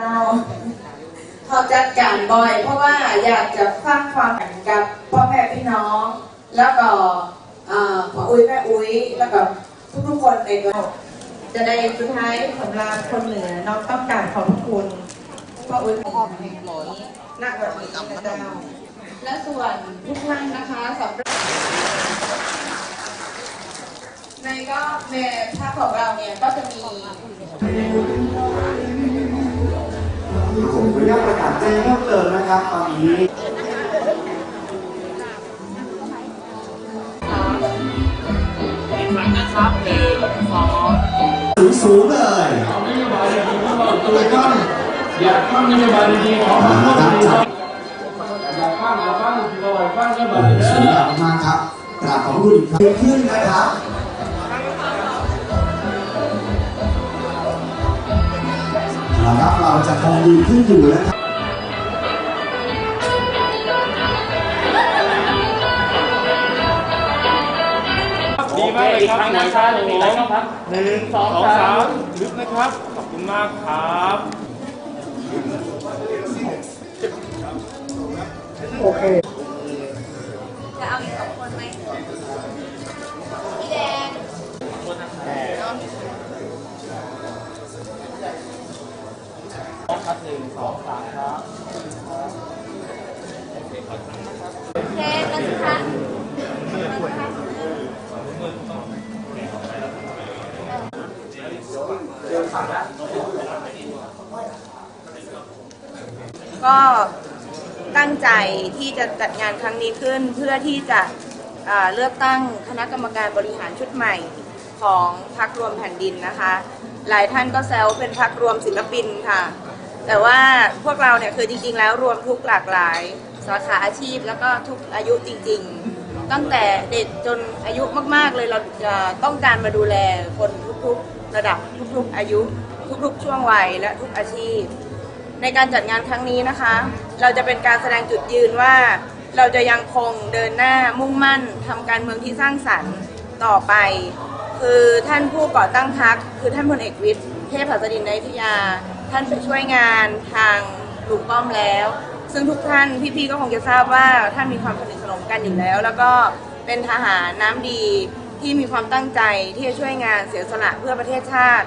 เราเขาจัดการบ่อย เพราะว่าอยากจะสร้างความแข่งกับพ่อแม่พี่น้อง แล้วก็พ่ออุ้ยแม่อุ้ยแล้วก็ทุกๆคนในตัวจะได้สุดท้ายสำหรับคนเหนือน้องต้องการขอบคุณพ่ออุ้ยแม่อุ้ยห่งนี้ณวันนี้นะเจ้าและส่วนทุกท่านนะคะสำหรับในก็ในภาคของเราเนี่ยก็จะมี ผมขออนุญาตประกาศแจ้งเพิ่มเติมนะครับตอนนี้สูงสูงๆเลยตัวก้อนอยากฟังนโยบายดีๆของพรรคร่วมดีครับอยากฟังอยากฟังที่เราอยากฟังนโยบายดีสวยงามากครับกราบขอบคุณครั้งขึ้นนะครับ เราจะคงยืนขึ้นอยู่นะครับดีมากเลยครับหน่วยครับผมหนึ่งสองสามลึกนะครับ ขอบคุณมากครับจะเอาอีกสองคนไหม สองสามครับแดงแล้วสิคะก็ตั้งใจที่จะจัดงานครั้งนี้ขึ้นเพื่อที่จะเลือกตั้งคณะกรรมการบริหารชุดใหม่ของพักรวมแผ่นดินนะคะ หลายท่านก็แซวเป็นพักรวมศิลปินค่ะ แต่ว่าพวกเราเนี่ยคือจริง ๆ แล้วรวมทุกหลากหลายสาขาอาชีพแล้วก็ทุกอายุจริง ๆ ตั้งแต่เด็กจนอายุมาก ๆ เลยเราจะต้องการมาดูแลคนทุกๆระดับทุกๆอายุ ทุกๆ ช่วงวัยและทุกอาชีพ ในการจัดงานครั้งนี้นะคะ เราจะเป็นการแสดงจุดยืนว่า เราจะยังคงเดินหน้ามุ่งมั่นทำการเมืองที่สร้างสรรค์ต่อไป คือท่านผู้ก่อตั้งพรรคคือท่านพลเอกวิทย์ เทพหัสดินในพิยา ท่านไปช่วยงานทางลุงป้อมแล้ว ซึ่งทุกท่านพี่ๆก็คงจะทราบว่าท่านมีความสนิทสนมกันอยู่แล้ว แล้วก็เป็นทหารน้ำดีที่มีความตั้งใจที่จะช่วยงานเสียสละเพื่อประเทศชาติ